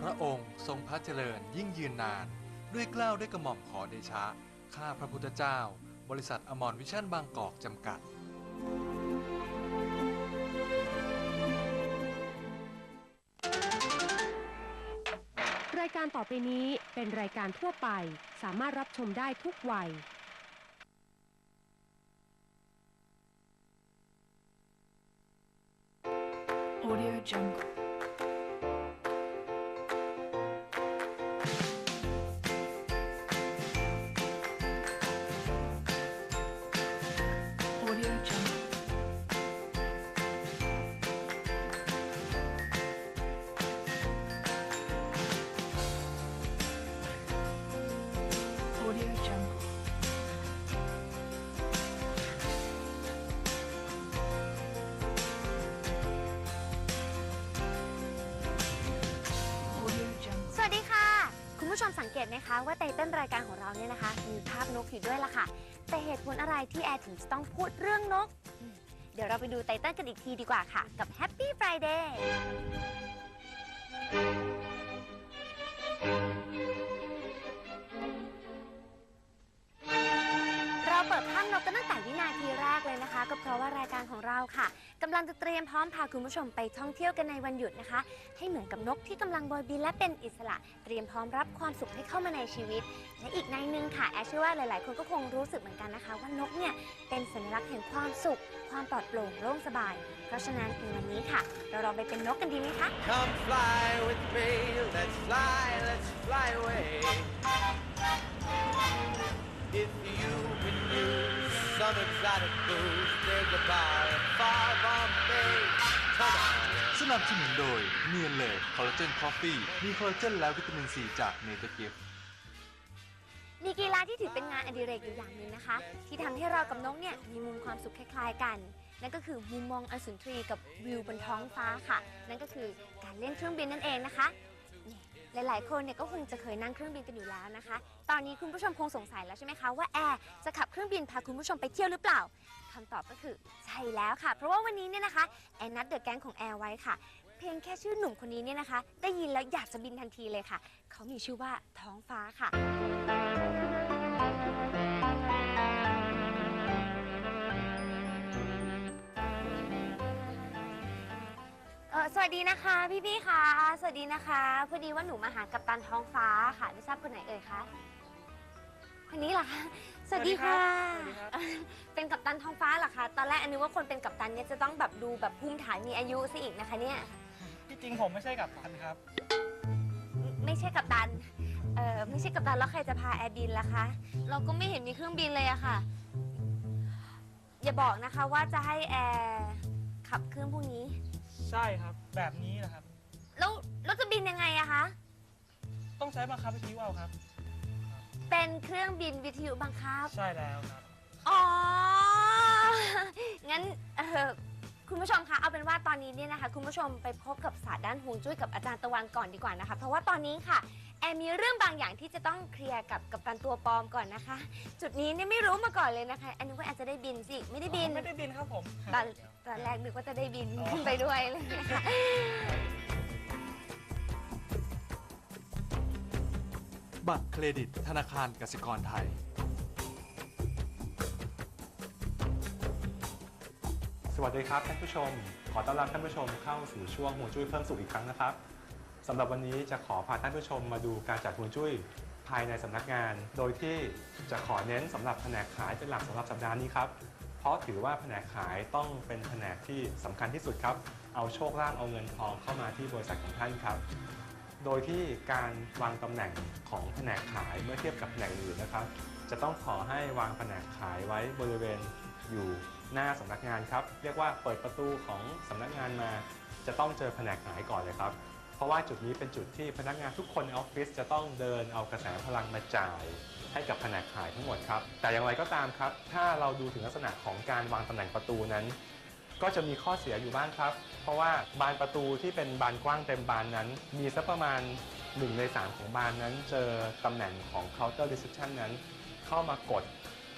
พระองค์ทรงพระเจริญยิ่งยืนนาน ด้วยเกล้าวด้วยกระหม่อมขอเดชะ ข้าพระพุทธเจ้า บริษัทอมรวิชั่นบางกอกจำกัด รายการต่อไปนี้เป็นรายการทั่วไป สามารถรับชมได้ทุกวัย Audio Jungle. ตไหมคะว่าไตเติ้ลรายการของเราเนี่ยนะคะ มีภาพนกอยู่ด้วยล่ะค่ะ แต่เหตุผลอะไรที่แอร์ถึงจะต้องพูดเรื่องนก เดี๋ยวเราไปดูไตเติ้ลกันอีกทีดีกว่าค่ะ กับ Happy Friday ะก็เพราะว่ารายการของเราค่ะกำลังจะเตรียมพร้อมพาคุณผู้ชมไปท่องเที่ยวกันในวันหยุดนะคะ ให้เหมือนกับนกที่กำลังโบยบินและเป็นอิสระ เตรียมพร้อมรับความสุขให้เข้ามาในชีวิต และอีกในนึงค่ะแอชเชื่อว่าหลาย ๆ คนก็คงรู้สึกเหมือนกันนะคะ ว่านกเนี่ยเป็นสัญลักษณ์แห่งความสุข ความปลอดโปร่งโล่งสบาย เพราะฉะนั้นในวันนี้ค่ะ เราลองไปเป็นนกกันดีไหมคะ Come fly with me, let's fly, let's fly away. If you can use some exotic booze, there's a bar in far Bombay. Come on. สนับสนุนโดยเนียนเลยคอลลาเจนคอฟฟี่มีคอลลาเจนและวิตามินซีจากเนเจอร์กิฟมีกีฬาที่ถือเป็นงานอดิเรกอยู่อย่างหนึ่งนะคะ ที่ทำให้เรากับนกเนี่ยมีมุมความสุขคล้ายๆกัน นั่นก็คือมุมมองอสุนทรีกับวิวบนท้องฟ้าค่ะ นั่นก็คือการเล่นเครื่องบินนั่นเองนะคะนี่ หลายๆ คนเนี่ยก็คงจะเคยนั่งเครื่องบินกันอยู่แล้วนะคะ ตอนนี้คุณผู้ชมคงสงสัยแล้วใช่ไหมคะว่าแอร์จะขับเครื่องบินพาคุณผู้ชมไปเที่ยวหรือเปล่าคำตอบก็คือใช่แล้วค่ะ เพราะว่าวันนี้เนี่ยนะคะแอนนัดเดอะแก๊งของแอร์ไว้ค่ะ เพียงแค่ชื่อหนุ่มคนนี้เนี่ยนะคะ ได้ยินแล้วอยากจะบินทันทีเลยค่ะ เขามีชื่อว่าท้องฟ้าค่ะ ออสวัสดีนะคะพี่พี่ๆคะสวัสดีนะคะพอดีว่าหนูมาหากัปตันท้องฟ้าค่ะไม่ทราบคนไหนเอ่ยคะคนนี้เหรอคะสวัสดีค่ะเอ่อเป็นกัปตันท้องฟ้าเหรอคะตอนแรกอันนึกว่าคนเป็นกัปตันเนี่ยจะต้องแบบดูแบบภูมิฐานมีอายุซะอีกนะคะเนี่ยที่จริงผมไม่ใช่กับตันครับ ไม่ใช่กัปตันเออไม่ใช่กัปตันแล้วใครจะพาแอร์บินล่ะคะเราก็ไม่เห็นมีเครื่องบินเลยอะค่ะ อย่าบอกนะคะว่าจะให้แอร์ขับเครื่องพวกนี้ ใช่ครับ แบบนี้นะครับ แล้วเราจะบินยังไงอะคะ ต้องใช้บังคับวิทยุเอาครับ เป็นเครื่องบินวิทยุบังคับ ใช่แล้วครับ อ๋อ งั้นเออคุณผู้ชมคะ เอาเป็นว่าตอนนี้เนี่ยนะคะ คุณผู้ชมไปพบกับศาสตร์ด้านฮวงจุ้ยกับอาจารย์ตะวันก่อนดีกว่านะคะ เพราะว่าตอนนี้ค่ะ แอมมีเรื่องบางอย่างที่จะต้องเคลียร์กับกับตันตัวปลอมก่อนนะคะ จุดนี้เนี่ยไม่รู้มาก่อนเลยนะคะอันนึกว่าแอมจะได้บินสิ ไม่ได้บิน ไม่ได้บินครับผม ตอนตอนแรกนึกว่าจะได้บินขึ้นไปด้วยเลยค่ะบัตรเครดิตธนาคารกสิกรไทย สวัสดีครับท่านผู้ชม ขอต้อนรับท่านผู้ชมเข้าสู่ช่วงหัวจุ้ยเพิ่มสุขอีกครั้งนะครับ สำหรับวันนี้จะขอพาท่านผู้ชมมาดูการจัดหัวจุ้ยภายในสำนักงาน โดยที่จะขอเน้นสำหรับแผนกขายเป็นหลักสำหรับสัปดาห์นี้ครับ เพราะถือว่าแผนกขายต้องเป็นแผนกที่สำคัญที่สุดครับ เอาโชคลาภเอาเงินทองเข้ามาที่บริษัทของท่านครับ โดยที่การวางตำแหน่งของแผนกขายเมื่อเทียบกับแผนกอื่นนะครับ จะต้องขอให้วางแผนกขายไว้บริเวณอยู่หน้าสำนักงานครับ เรียกว่าเปิดประตูของสำนักงานมา จะต้องเจอแผนกขายก่อนเลยครับ ราะว่าจุดนี้เป็นจุดที่พนักงานทุกคนในออฟฟิศจะต้องเดินเอากระแสพลังมาจ่าย ให้กับแผนกขายทั้งหมดครับ แต่อย่างไรก็ตามครับ ถ้าเราดูถึงลักษณะของการวางตำแหน่งประตูนั้น ก็จะมีข้อเสียอยู่บ้างครับ เพราะว่าบานประตูที่เป็นบานกว้างเต็มบานนั้น มีสักประมาณ1ใน3 ของบานนั้น เจอตำแหน่งของ counter reception นั้น เข้ามากด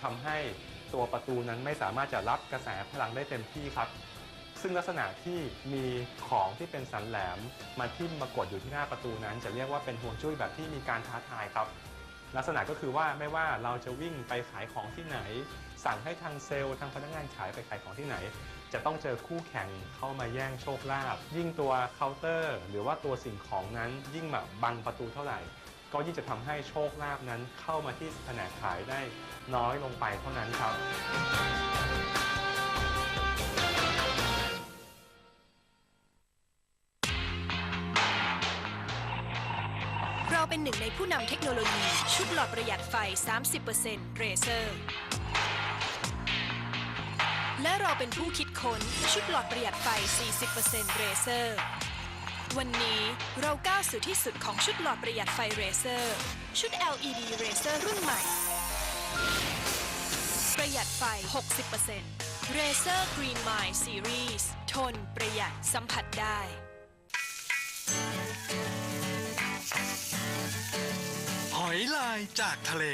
ทำให้ตัวประตูนั้นไม่สามารถจะรับกระแสพลังได้เต็มที่ครับ ซึ่งลักษณะที่มีของที่เป็นสันแหลมมาทิ่มมากดอยู่ที่หน้าประตูนั้น จะเรียกว่าเป็นห่วงจุ้ยแบบที่มีการท้าทายครับ ลักษณะก็คือว่าไม่ว่าเราจะวิ่งไปขายของที่ไหน สั่งให้ทางเซลล์ทางพนักงานขายไปขายของที่ไหน จะต้องเจอคู่แข่งเข้ามาแย่งโชคลาภยิ่งตัวเคาน์เตอร์ หรือว่าตัวสิ่งของนั้นยิ่งแบบบังประตูเท่าไหร่ ก็ยิ่งจะทำให้โชคลาภนั้นเข้ามาที่แผนกขายได้น้อยลงไปเท่านั้นครับ เป็นหนึ่งในผู้นำเทคโนโลยี ชุดหลอดประหยัดไฟ 30%เรเซอร์ และเราเป็นผู้คิดค้น ชุดหลอดประหยัดไฟ 40%เรเซอร์ วันนี้เราก้าวสู่ที่สุดของชุดหลอดประหยัดไฟเรเซอร์ ชุด LED เรเซอร์รุ่นใหม่ ประหยัดไฟ 60% Razer Green Mind Series ทน ประหยัด สัมผัสได้ ลายจากทะเล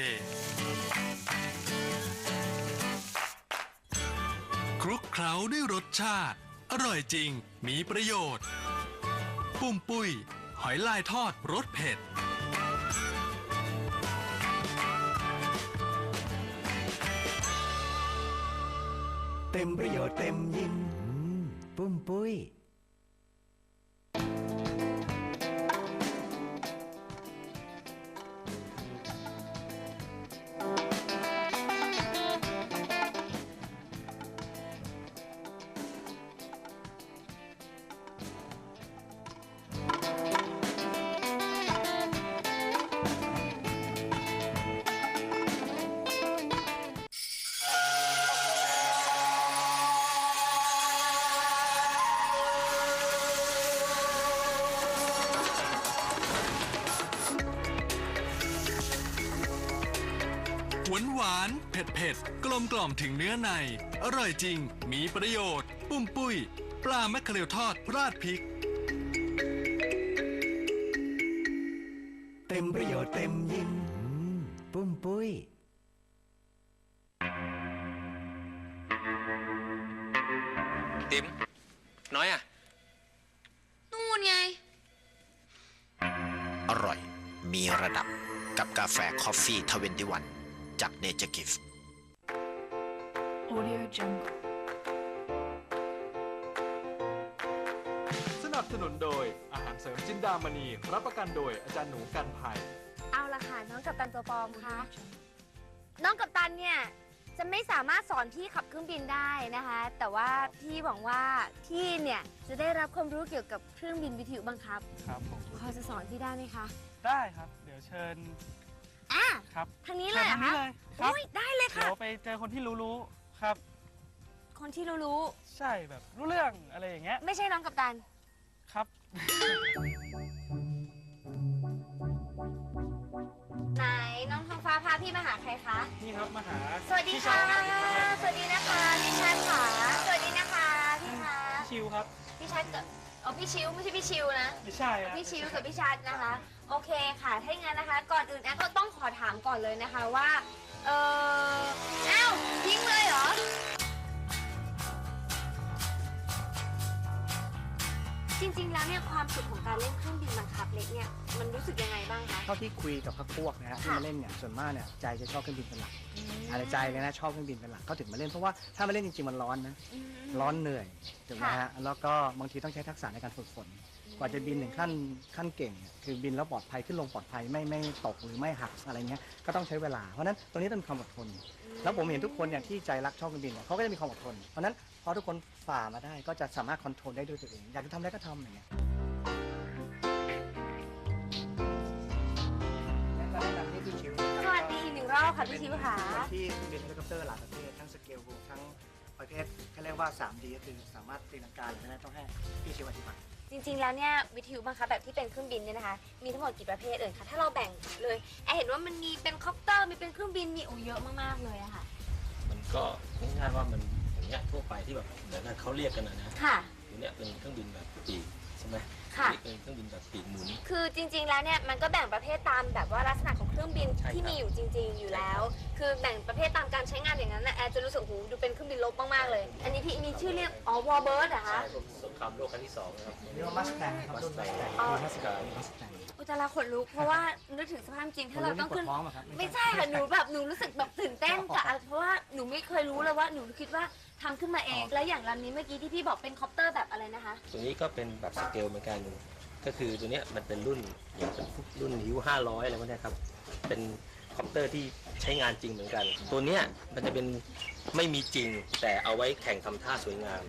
คลุกเคล้าด้วยรสชาติ อร่อยจริง มีประโยชน์ ปุ้มปุ้ย หอยลายทอดรสเผ็ด เต็มประโยชน์เต็มยิ้มอืมปุ้มปุ้ย ถึงเนื้อใน อร่อยจริง มีประโยชน์ ปุ้มปุ้ย ปลาแมคเคอเรลทอดราดพริก เต็มประโยชน์เต็มยิ้มอืมปุ้มปุ้ย ติ๋มน้อยอะ นู่นไง อร่อย มีระดับกับกาแฟคอฟฟี่ทเวนตี้วันจากเนเจอร์กิฟ Audio เสริมจินดามณีรับประกันโดยอาจารย์หนูกันภัย เอาละค่ะน้องกัปตันตัวปลอมคะน้องกัปตันเนี่ยจะไม่สามารถสอนพี่ขับเครื่องบินได้นะคะ แต่ว่าพี่หวังว่าพี่เนี่ยจะได้รับความรู้เกี่ยวกับเครื่องบินวิทยุบังคับครับผมพอจะสอนพี่ได้ไหมคะได้ครับ เดี๋ยวเชิญอะครับทางนี้เลยเหรอชิญทางคะนี้เลยครับอุ้ยได้เลยเดี๋ค่ะยวไปเจอคนที่รู้ๆครับ คนที่รู้ใช่แบบรู้เรื่องอะไรอย่างเงี้ยๆไม่ใช่น้องกัปตันครับ ไหนน้องทองฟ้าพาพี่มาหาใครคะ นี่ครับมาหาสวัสดีค่ะสวัสดีนะคะพี่ชัดค่ะ สวัสดีนะคะพี่คะพี่ชิวครับพี่ชัดกับอ๋อพี่ชิวไม่ใช่พี่ชิวนะ ไม่ใช่อะพี่ชิวกับพี่ชัดนะคะ โอเคค่ะ ถ้าอย่างนั้นนะคะ ก่อนอื่นแอนก็ต้องขอถามก่อนเลยนะคะว่า เออ จริงๆ แล้วเนี่ยความสุขของการเล่นเครื่องบินบังคับเล็กเนี่ยมันรู้สึกยังไงบ้างคะ เท่าที่คุยกับพักพวกนะฮะที่มาเล่นเนี่ยส่วนมากเนี่ยใจจะชอบเครื่องบินเป็นหลักอะไรใจเลยนะชอบเครื่องบินเป็นหลักเขาถึงมาเล่นเพราะว่าถ้ามาเล่นจริงๆมันร้อนนะอืมร้อนเหนื่อยถูกไหมค่ะฮะแล้วก็บางทีต้องใช้ทักษะในการฝึกฝน กว่าจะบินถึงขั้นขั้นเก่งเนี่ยคือบินแล้วปลอดภัยขึ้นลงปลอดภัยไม่ไม่ตกหรือไม่หักอะไรเงี้ยก็ต้องใช้เวลาเพราะฉะนั้นตรงนี้ต้องมีความอดทน แล้วผมเห็นทุกคนเนี่ยที่ใจรักชอบเครื่องบินเนี่ยเขาก็จะมีความอดทนเพราะฉะนั้น พอทุกคนฝ่ามาได้ก็จะสามารถคอนโทรลได้ด้วยตัวเอง อยากจะทำอะไรก็ทำอย่างเงี้ยและก็แนะนำให้พี่ชิวสวัสดีอีกหนึ่งรอบค่ะพี่ชิวค่ะที่เครื่องบินเฮลิคอปเตอร์หลายประเภททั้งสเกลทั้งประเภทเขาเรียกว่า 3D ก็คือสามารถตีลังกาหรือไม่ต้องให้พี่ชิวอธิบาย จริงๆ แล้วเนี่ยวิทยุบังคับแบบที่เป็นเครื่องบินเนี่ยนะคะ มีทั้งหมดกี่ประเภทเอ่ยคะถ้าเราแบ่งเลยแอร์เห็นว่ามันมีเป็นคอปเตอร์มีเป็นเครื่องบินมีโอ้เยอะมากๆเลยอะค่ะ มันก็ง่ายๆว่ามัน อย่างเงี้ยทั่วไปที่แบบเหมือนกับเขาเรียกกันนะนะค่ะ ตัวเนี้ยเป็นเครื่องบินแบบปีกใช่ไหมค่ะนี่เป็นเครื่องบินแบบปีกหมุน คือจริงๆ แล้วเนี่ยมันก็แบ่งประเภทตามแบบว่าลักษณะของเครื่องบินใช่ครับ ที่มีอยู่จริง ๆ อยู่แล้ว คือแบ่งประเภทตามการใช้งานอย่างนั้นนะแอร์จะรู้สึกหูดูเป็นเครื่องบินลบมากๆเลย อันนี้พี่มีชื่อเรียกอ๋อวอลเบิร์ดเหรอคะ ใช่สงครามโลกครั้งที่สองนะครับ เรียกว่ามัสแตงครับรุ่นมัสแตง อ๋อ มัสแตงมัสแตง อุยแตละขนลุกเพราะว่านึกถึงสภาพจริงถ้าเราต้องขึ้นปวดท้องเหรอครับไม่ใช่ค่ะหนูแบบหนูรู้สึกแบบตื่นเต้นกับเพราะว่าหนูไม่เคยรู้เลยว่าหนูคิดว่าทำขึ้นมาเอง แล้วอย่างลำนี้เมื่อกี้ที่พี่บอกเป็นคอปเตอร์แบบอะไรนะคะ ตัวนี้ก็เป็นแบบสเกลเหมือนกัน ก็คือตัวเนี้ยมันเป็นรุ่นอย่างเป็นรุ่นฮิว500อะไรพวกเนี้ยครับ เป็นคอปเตอร์ที่ใช้งานจริงเหมือนกัน ตัวเนี้ยมันจะเป็นไม่มีจริงแต่เอาไว้แข่งทำท่าสวยงาม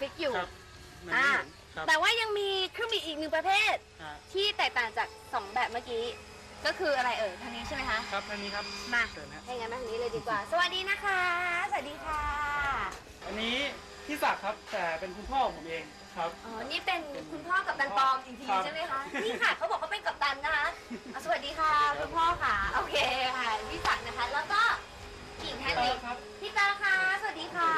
ฟิกอยู่ ครับมันอ่าไม่เหมือนครับแต่ว่ายังมีเครื่องบินอีกหนึ่งประเภท อ่าที่แตกต่างจากสองแบบเมื่อกี้ ก็คืออะไรเอ่ยทางนี้ใช่ไหมคะ ครับอันนี้ครับมาเชิญฮะให้งั้นมาทางนี้เลยดีกว่า สวัสดีนะคะ สวัสดีค่ะ อันนี้พี่ศักดิ์ครับแต่เป็นคุณพ่อของผมเองครับ อ๋อ นี่เป็นคุณพ่อกับตันปอมจริงครับ ๆใช่ไหมคะ นี่ค่ะเขาบอกเขาเป็นกัปตันนะคะอะสวัสดีค่ะ คุณพ่อค่ะ โอเคค่ะพี่ศักดิ์นะคะ แล้วก็อี กท่านหนึ่งครับพี่ตาค่ะ สวัสดีค่ะ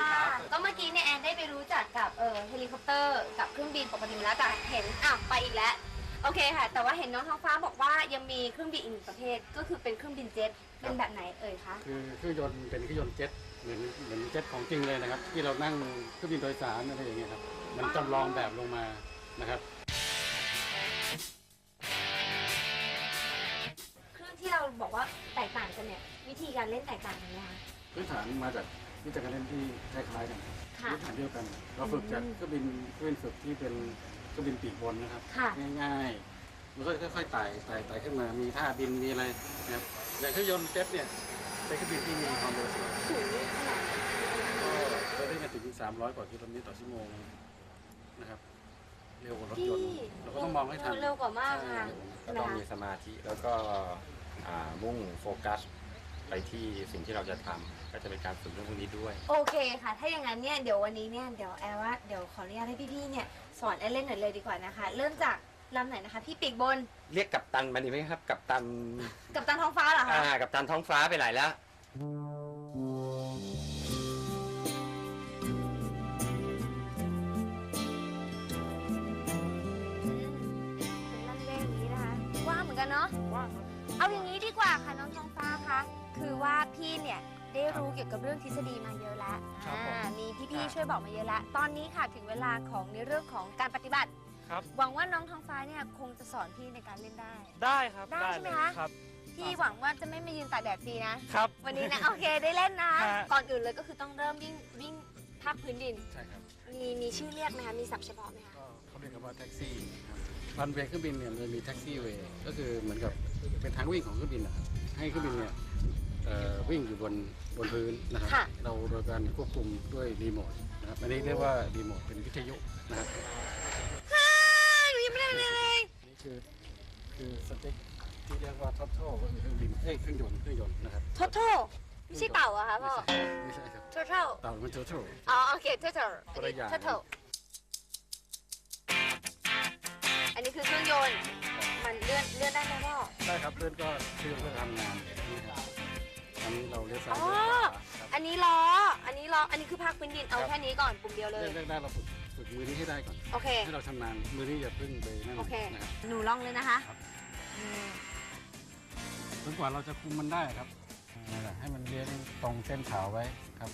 ก็เมื่อกี้เนี่ยแอนได้ไปรู้จักกับเออเฮลิคอปเตอร์กับเครื่องบินปกติอยู่แล้วแต่เห็นอ้าวไปอีกแล้ว โอเคค่ะ แต่ว่าเห็นน้องท้องฟ้าบอกว่ายังมีเครื่องบินอีกหนึ่งประเภทก็คือเป็นเครื่องบินเจ็ต เป็นแบบไหนเอ่ยคะ คือเครื่องยนต์เป็นเครื่องยนต์เจ็ตเหมือนเหมือนเจ็ตของจริงเลยนะครับ ที่เรานั่งเครื่องบินโดยสารอะไรอย่างเงี้ยครับมันจำลองแบบลงมานะครับ บอกว่าแตกต่างกันเนี่ยวิธีการเล่นแตกต่างกันไหมคะ พื้นฐานมาจากวิธีการเล่นที่คล้ายๆกันค่ะพื้นฐานเดียวกัน เราฝึกจากเครื่องบินเครื่องบินฝึกที่เป็นเครื่องบินปีกบนนะครับ ค่ะ ง่ายๆมันก็ค่อยๆไต่ไต่ไต่ขึ้นมา มีท่าบินมีอะไรนะครับอย่างเครื่องยนต์เจ็ตเนี่ยเป็นเครื่องบินที่มีความเร็วสูง สูงขนาดก็เราได้มาถึง 300 กว่ากิโลเมตรต่อชั่วโมงนะครับ เร็วกว่ารถพี่ยนต์เราก็ต้องมองให้ทันเร็วกว่ามากค่ะ ก็ต้องมีสมาธิแล้วก็อ่า มุ่งโฟกัส ไปที่สิ่งที่เราจะทำก็จะเป็นการฝึกเรื่องพวกนี้ด้วย โอเคค่ะ ถ้าอย่างนั้นเนี่ย เดี๋ยววันนี้เนี่ย เดี๋ยวแอลว่าเดี๋ยวขออนุญาตให้พี่ๆเนี่ยสอนแอลเล่นหน่อยเลยดีกว่านะคะ เริ่มจากลำไหนนะคะ พี่ปีกบน เรียกกับตันมาดีไหมครับ กับตันกับตันท้องฟ้าเหรอคะ อ่ากับตันท้องฟ้าไปไหนแล้วเป็นลำเล่นอย่างนี้นะคะ ว่างเหมือนกันเนาะว่างครับ เอาอย่างนี้ดีกว่าค่ะน้องท้องฟ้าคะคือว่าพี่เนี่ยได้รู้เกี่ยวกับเรื่องทฤษฎีมาเยอะแล้วครับผม อ่ามีพี่ๆช่วยบอกมาเยอะแล้วตอนนี้ค่ะถึงเวลาของในเรื่องของการปฏิบัติ ครับ หวังว่าน้องท้องฟ้าเนี่ยคงจะสอนพี่ในการเล่นได้ ได้ครับได้ใช่ไหมเลยคะ ครับ พี่หวังว่าจะไม่มายืนตากแดดฟรีนะ ครับ วันนี้นะ โอเคได้เล่นนะ ฮะ ก่อนอื่นเลยก็คือต้องเริ่มวิ่งวิ่งภาคพื้นดิน ใช่ครับมีมีชื่อเรียกไหมคะมีศัพท์เฉพาะไหมคะ ก็เขาเรียกกันว่าแท็กซี่ครับรันเวย์เครื่องบินเนี่ยมันจะมีแท็กซี่เวย์ก็คือเหมือนกับ เป็นทางวิ่งของเครื่องบินนะครับให้เครื่องบินเนี่ยเอ่อวิ่งอยู่บนบนพื้นนะครับค่ะ เราโดยการควบคุมด้วยรีโมทนะครับอันนี้เรียกว่ารีโมทเป็นวิทยุนะครับฮ่าหนูยังไม่ได้เลยเลยนี่คือคือสเต็กที่เรียกว่าท็อปโทก็คือเครื่องบินเอ้ยเครื่องยนต์เครื่องยนต์นะครับโทโทไม่ใช่เต่าอะคะพ่อไม่ใช่ครับโทโทเต่ามันโทโทอ๋อโอเคโทโทคนละอย่าง โทโทอันนี้คือเครื่องยนต์มัน เลื่อนเลื่อนได้ไหมพ่อ ได้ครับเลื่อนก็เครื่องเพื่อทำงานนะครับอันนี้เราเลี้ยวซ้ายอ๋อ เลี้ยวขวาครับอันนี้ล้อ อันนี้ล้อ อันนี้คือภาคพื้นดิน เอาครับแค่นี้ก่อนปุ่มเดียวเลยเรื่องแรกๆเราฝึกฝึกมือนี้ให้ได้ก่อนโอเค ให้เราชำนาญมือนี้อย่าเพิ่งไปนั่นโอเค นะครับหนูลองเลยนะคะอืมจนกว่าเราจะคุมมันได้ครับนั่นแหละให้มันเลี้ยงตรงเส้นขาวไว้ครับ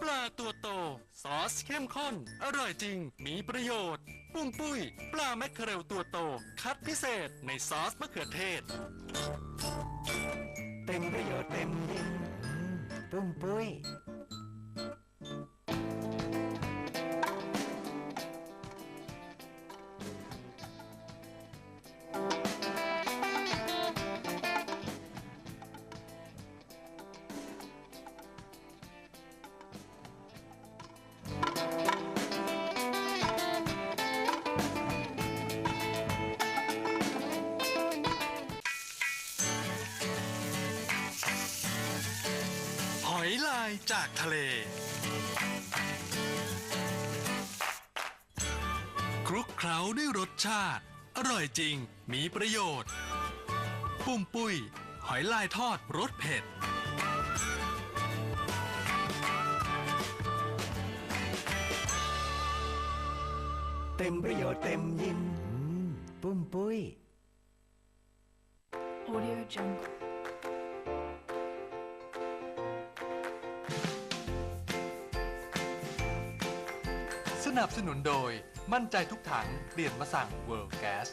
ปลาตัวโต ซอสเข้มข้น อร่อยจริง มีประโยชน์ ปุ้งปุ้ย ปลาแมคเคอเรลตัวโต คัดพิเศษในซอสมะเขือเทศ เต็มประโยชน์เต็มยิ่งปุ้งปุ้ย จากทะเลคลุกเคล้าด้วยรสชาติ อร่อยจริงมีประโยชน์ ปุ้มปุ้ย หอยลายทอดรสเผ็ด สนับสนุนโดยมั่นใจทุกถังเปลี่ยนมาสั่ง World Gas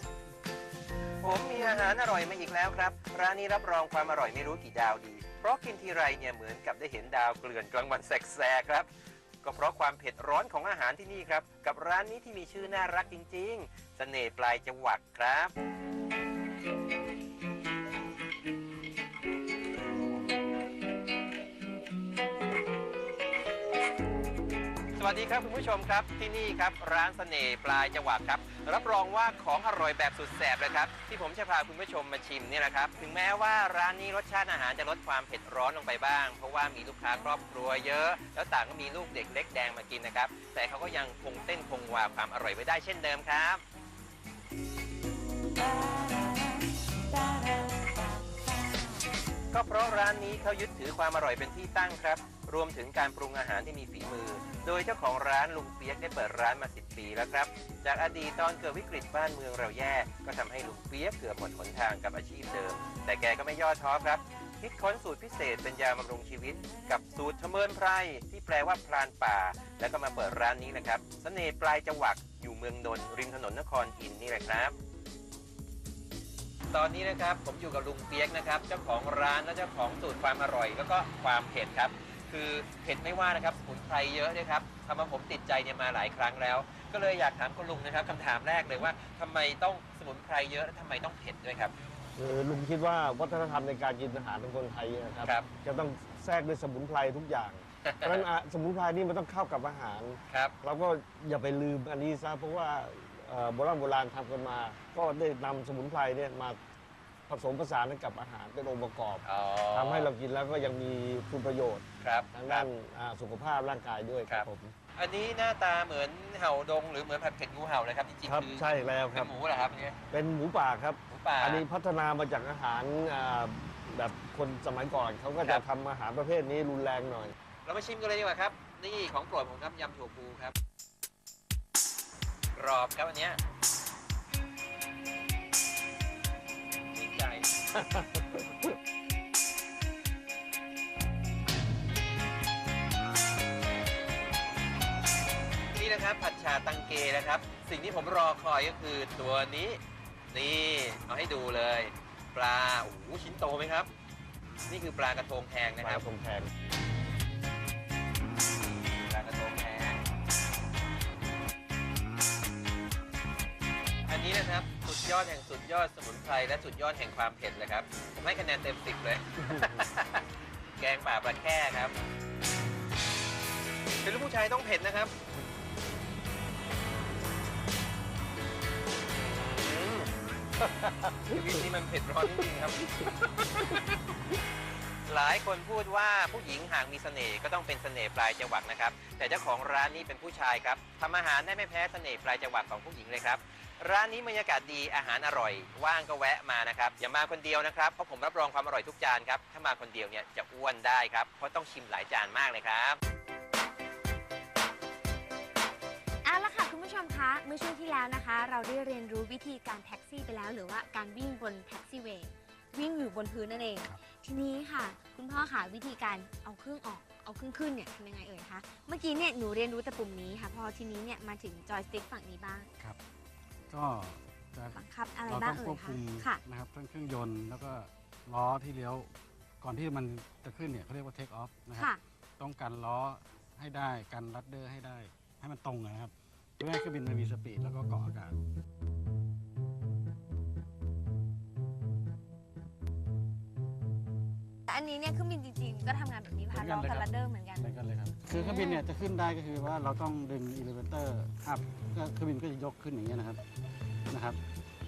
ผมมีอาหารอร่อยมาอีกแล้วครับ ร้านนี้รับรองความอร่อยไม่รู้กี่ดาวดี เพราะกินทีไรเนี่ยเหมือนกับได้เห็นดาวเกลื่อนกลางวันแสกๆครับ ก็เพราะความเผ็ดร้อนของอาหารที่นี่ครับ กับร้านนี้ที่มีชื่อน่ารักจริง ๆ เสน่ห์ปลายจวักครับ วัสดีครับคุณผู้ชมครับที่นี่ครับร้านเสน่ห์ปลายจังหวัดครับ รับรองว่าของอร่อยแบบสุดแสบเลยครับที่ผมจะพาคุณผู้ชมมาชิมเนี่ยนะครับถึงแม้ว่าร้านนี้รสชาติอาหารจะลดความเผ็ดร้อนลงไปบ้าง เพราะว่ามีลูกค้าครอบครัวเยอะ แล้วต่างก็มีลูกเด็กเล็กแดงมากินนะครับแต่เขาก็ยังคงเต้นคงวาความอร่อยไว้ได้เช่นเดิมครับก็เพราะร้านนี้เขายึดถือความอร่อยเป็นที่ตั้งครับ รวมถึงการปรุงอาหารที่มีฝีมือ โดยเจ้าของร้านลุงเปียกได้เปิดร้านมา 10 ปีแล้วครับ จากอดีตตอนเกิดวิกฤตบ้านเมืองเราแย่ ก็ทำให้ลุงเปียกเกือบหมดหนทางกับอาชีพเดิม แต่แกก็ไม่ย่อท้อครับ คิดค้นสูตรพิเศษเป็นยาบำรุงชีวิต กับสูตรเมินไพรที่แปลว่าพรานป่า แล้วก็มาเปิดร้านนี้นะครับเสน่ห์ปลายจังหวักอยู่เมืองนนท์ริมถนนนครอินทร์นี่แหละครับตอนนี้นะครับผมอยู่กับลุงเปียกนะครับ เจ้าของร้านและเจ้าของสูตรความอร่อย แล้วก็ความเผ็ดครับ คือเผ็ดไม่ว่านะครับสมุนไพรเยอะด้วยครับทำให้ผมติดใจเนี่ยมาหลายครั้งแล้ว ก็เลยอยากถามคุณลุงนะครับคำถามแรกเลยว่าทำไมต้องสมุนไพรเยอะและทำไมต้องเผ็ดด้วยครับ คือลุงคิดว่าวัฒนธรรมในการกินอาหารของคนไทยนะครับ ครับ จะต้องแทรกด้วยสมุนไพรทุกอย่าง เพราะฉะนั้นอะสมุนไพรนี่มันต้องเข้ากับอาหาร ครับ เราก็อย่าไปลืมอันนี้ซะเพราะว่าเอ่อโบราณโบราณทำกันมา ก็ได้นำสมุนไพรเนี่ยมาผสมผสานกับอาหารเป็นองค์ประกอบอ๋อ ทำให้เรากินแล้วก็ยังมีคุณประโยชน์ ครับทางด้านอ่าสุขภาพร่างกายด้วยครับผม อันนี้หน้าตาเหมือนเห่าดง หรือเหมือนผัดเผ็ดงูเห่าเลยครับจริงครับๆคือใช่แล้วคเป็รับนหมูเหรอครับเนี่ยเป็นหมูป่าครับ หมูป่า อันนี้พัฒนามาจากอาหารอ่าแบบคนสมัยก่อนเขาก็จะทำอาหารประเภทนี้รุนแรงหน่อย เรามาชิมกันเลยดีกว่าครับ นี่ของโปรดผมครับยำถั่วพูครับกรอบครับอันเนี้ยชื่นใจ นี่นะครับ ผัดชาตังเกนะครับ สิ่งที่ผมรอคอยก็คือตัวนี้ นี่ เอาให้ดูเลย ปลา โอ้โหชิ้นโตไหมครับ นี่คือปลากระทงแพงนะครับปลากระทงแพงปลากระทงแพงอันนี้นะครับ สุดยอดแห่งสุดยอดสมุนไพรและสุดยอดแห่งความเผ็ดเลยครับ ผมให้คะแนนเต็มสิบเลย แกงป่าปลาแค่ครับเป็นลูกผู้ชายต้องเผ็ดนะครับ ชีวิตนี้มันเผ็ดร้อนจริงๆครับ หลายคนพูดว่าผู้หญิงหากมีเสน่ห์ก็ต้องเป็นเสน่ห์ปลายจวักนะครับ แต่เจ้าของร้านนี้เป็นผู้ชายครับทำอาหารได้ไม่แพ้เสน่ห์ปลายจวักของผู้หญิงเลยครับ ร้านนี้บรรยากาศดีอาหารอร่อย ว่างก็แวะมานะครับ อย่ามาคนเดียวนะครับ เพราะผมรับรองความอร่อยทุกจานครับ ถ้ามาคนเดียวเนี่ยจะอ้วนได้ครับ เพราะต้องชิมหลายจานมากเลยครับ ผู้ชมคะเมื่อช่วงที่แล้วนะคะ เราได้เรียนรู้วิธีการแท็กซี่ไปแล้ว หรือว่าการวิ่งบนแท็กซี่เวย์วิ่งอยู่บนพื้นนั่นเอง ทีนี้ค่ะ คุณพ่อค่ะวิธีการเอาเครื่องออกเอาขึ้นขึ้นๆเนี่ยทำยังไงเอ่ยคะเมื่อกี้เนี่ยหนูเรียนรู้แต่ปุ่มนี้ค่ะ พอทีนี้เนี่ยมาถึงจอยสติ๊กฝั่งนี้บ้างครับ ก็จะบังคับอะไรเราบ้าต้องงเอ่ควบยคะคุมค่ะนะครับทั้งเครื่องยนต์แล้วก็ล้อที่เลี้ยวก่อนที่มันจะขึ้นเนี่ยเขาเรียกว่า take off นะครัค่ะต้องกันล้อให้ได้กันรัดเดอร์ให้ได้ ให้มันตรงนะครับ เพื่อให้เครื่องบินมันมีสปีดแล้วก็เกาะอากาศแต่อันนี้เนี่ยเครื่องบินจริงๆ ก็ทำงานแบบนี้เหมืพาอนล้กัอนเลยครับกับรัดเดอร์เหมือนกัน เหมือนกันเลยครับ คือเครื่องบินเนี่ยจะขึ้นได้ก็คือว่าเราต้องดึง elevator up ก็เครื่องบินก็จะยกขึ้นอย่างเงี้ยนะครับนะครับ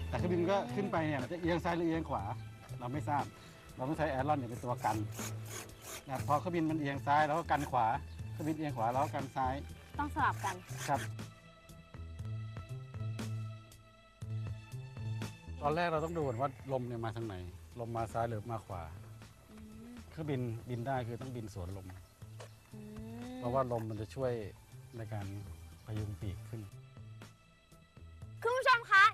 แต่เครื่องบินก็ขึ้นไปเนี่ยมันจะเอียงซ้ายหรือเอียงขวา เราไม่ทราบ เราต้องใช้แอรอนเนี่ยเป็นตัวกันนะพอเครื่องบินมันเอียงซ้ายเราก็กันขวาเครื่องบินเอียงขวาเราก็กันซ้ายต้องสลับกัน ครับ ตอนแรกเราต้องดูก่อนว่าลมเนี่ยมาทางไหน ลมมาซ้ายหรือมาขวาเครื่องบินบินได้คือต้องบินสวนลมเพราะว่าลมมันจะช่วยในการพยุงปีกขึ้น คุณผู้ชมคะ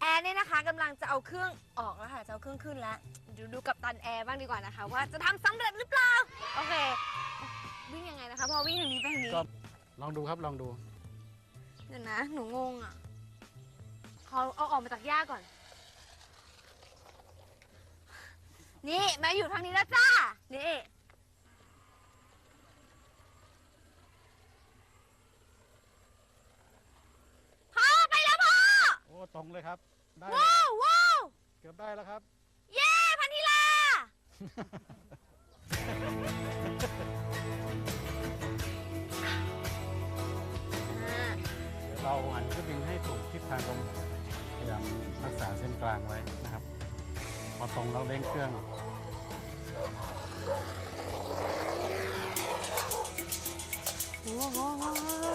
แอร์เนี่ยนะคะกำลังจะเอาเครื่องออกแล้วค่ะจะเอาเครื่องขึ้นแล้วดูดูกับตันแอร์บ้างดีกว่านะคะ ว่าจะทำสำเร็จหรือเปล่าโอเค วิ่งยังไงนะคะพอวิ่งทางนี้ไปทางนี้ก็ ลองดูครับลองดู เดี๋ยวนะหนูงงอะขอเอาออกมาจากหญ้าก่อน นี่มาอยู่ทางนี้แล้วจ้า นี่ พ่อไปแล้วพ่อ โอ้ตรงเลยครับ ได้ว้าวว้าวเกือบได้แล้วครับ เย้พันธิลา เดี๋ยวเราหันเครื่องบินให้ถูกทิศทางลมพยายามรักษาเส้นกลางไว้นะครับ พอตรงเราเร่งเครื่องโอ้โห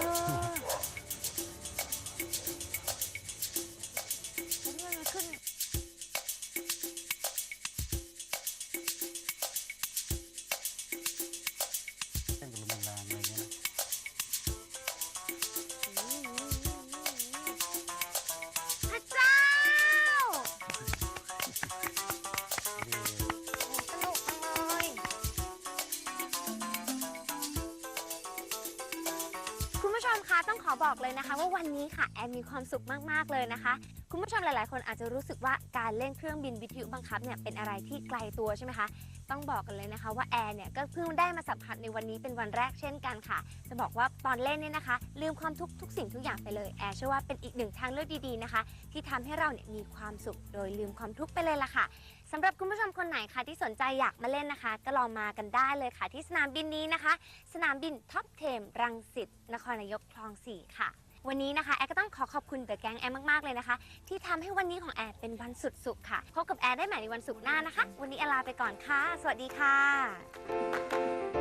เลยนะคะ ว่าวันนี้ค่ะแอมมีความสุขมากๆเลยนะคะ คุณผู้ชมหลาย ๆ คนอาจจะรู้สึกว่าการเล่นเครื่องบินวิทยุบังคับเนี่ยเป็นอะไรที่ไกลตัวใช่ไหมคะ ต้องบอกกันเลยนะคะว่าแอร์เนี่ยก็เพิ่งได้มาสัมผัสในวันนี้เป็นวันแรกเช่นกันค่ะ จะบอกว่าตอนเล่นเนี่ยนะคะ ลืมความทุกทุกสิ่งทุกอย่างไปเลยแอร์เชื่อว่าเป็นอีกหนึ่งทางเลือกดีๆนะคะ ที่ทำให้เราเนี่ยมีความสุขโดยลืมความทุกข์ไปเลยล่ะค่ะสำหรับคุณผู้ชมคนไหนคะที่สนใจอยากมาเล่นนะคะ ก็ลองมากันได้เลยค่ะ ที่สนามบินนี้นะคะ สนามบินท็อปเทมรังสิตนครนายกคลอง 4 ค่ะ วันนี้นะคะแอร์ก็ต้องขอขอบคุณเดอะแก๊งแอร์มากๆเลยนะคะ ที่ทำให้วันนี้ของแอร์เป็นวันสุดสุขค่ะพบกับแอร์ได้ใหม่ในวันศุกร์หน้านะคะ วันนี้แอร์ลาไปก่อนค่ะ สวัสดีค่ะ